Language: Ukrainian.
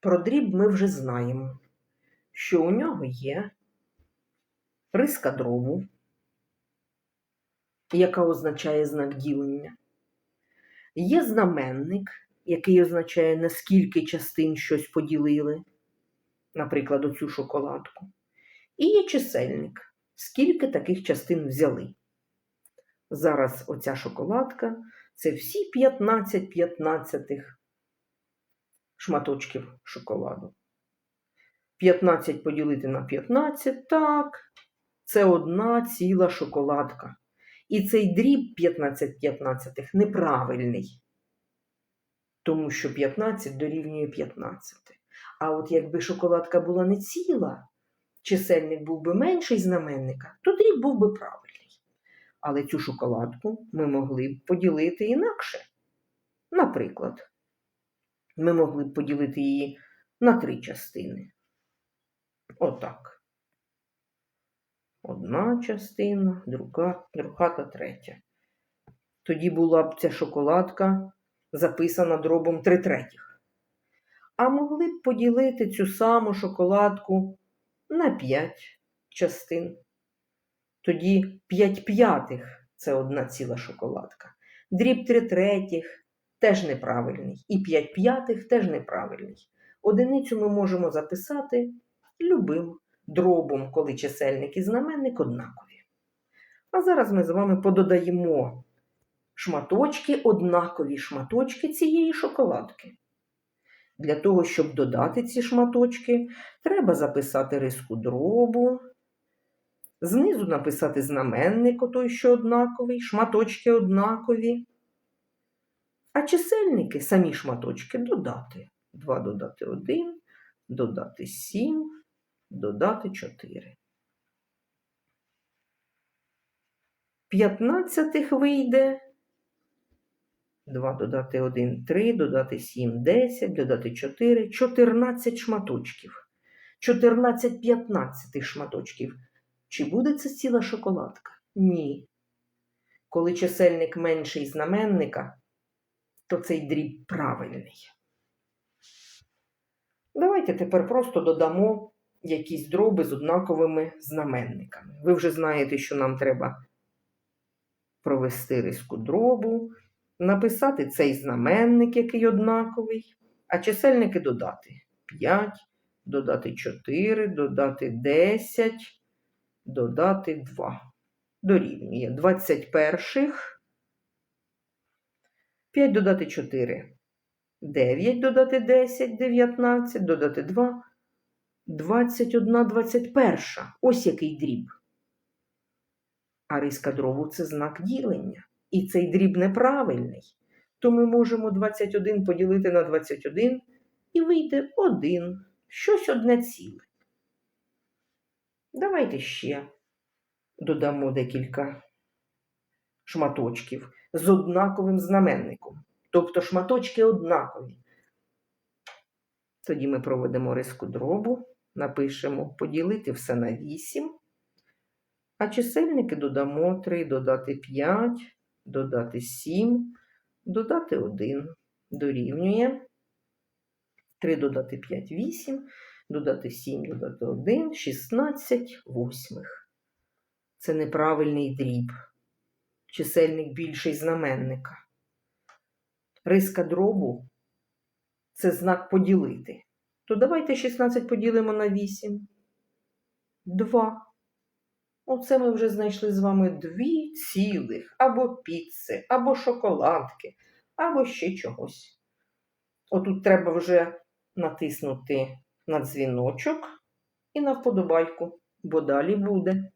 Про дріб ми вже знаємо, що у нього є риска дробу, яка означає знак ділення. Є знаменник, який означає, на скільки частин щось поділили, наприклад, оцю шоколадку. І є чисельник, скільки таких частин взяли. Зараз оця шоколадка це всі 15 п'ятнадцятих шматочків шоколаду. 15 поділити на 15, так, це одна ціла шоколадка. І цей дріб 15 п'ятнадцятих неправильний, тому що 15 дорівнює 15. А от якби шоколадка була не ціла, чисельник був би менший знаменника, то дріб був би правильний. Але цю шоколадку ми могли б поділити інакше. Наприклад, ми могли б поділити її на три частини. Отак. Одна частина, друга, друга та третя. Тоді була б ця шоколадка записана дробом 3 третіх. А могли б поділити цю саму шоколадку на 5 частин. Тоді 5 п'ятих це одна ціла шоколадка. Дріб 3 третіх теж неправильний. І 5 п'ятих теж неправильний. Одиницю ми можемо записати любим дробом, коли чисельник і знаменник однакові. А зараз ми з вами пододаємо шматочки, однакові шматочки цієї шоколадки. Для того, щоб додати ці шматочки, треба записати риску дробу, знизу написати знаменник, той, що однаковий, шматочки однакові. А чисельники, самі шматочки додати. 2 додати 1, додати 7, додати 4. П'ятнадцятих вийде 2 додати 1 3, додати 7 10, додати 4 14 шматочків. 14 15 шматочків. Чи буде це ціла шоколадка? Ні. Коли чисельник менший знаменника, то цей дріб правильний. Давайте тепер просто додамо якісь дроби з однаковими знаменниками. Ви вже знаєте, що нам треба провести риску дробу, написати цей знаменник, який однаковий, а чисельники додати 5, додати 4, додати 10, додати 2. Дорівнює 21. 5 додати 4. 9 додати 10, 19, додати 2, 21, 21. Ось який дріб. А риска дробу це знак ділення. І цей дріб неправильний. То ми можемо 21 поділити на 21 і вийде 1. Щось одне ціле. Давайте ще додамо декілька шматочків з однаковим знаменником. Тобто шматочки однакові. Тоді ми проведемо риску дробу, напишемо поділити все на 8, а чисельники додамо 3, додати 5, додати 7, додати 1. Дорівнює 3 додати 5 8, додати 7, додати 1, 16 восьмих. Це неправильний дріб. Чисельник більший знаменника. Риска дробу це знак поділити. То давайте 16 поділимо на 8. 2. Оце ми вже знайшли з вами дві цілих, або піци, або шоколадки, або ще чогось. Отут треба вже натиснути на дзвіночок і на вподобайку, бо далі буде.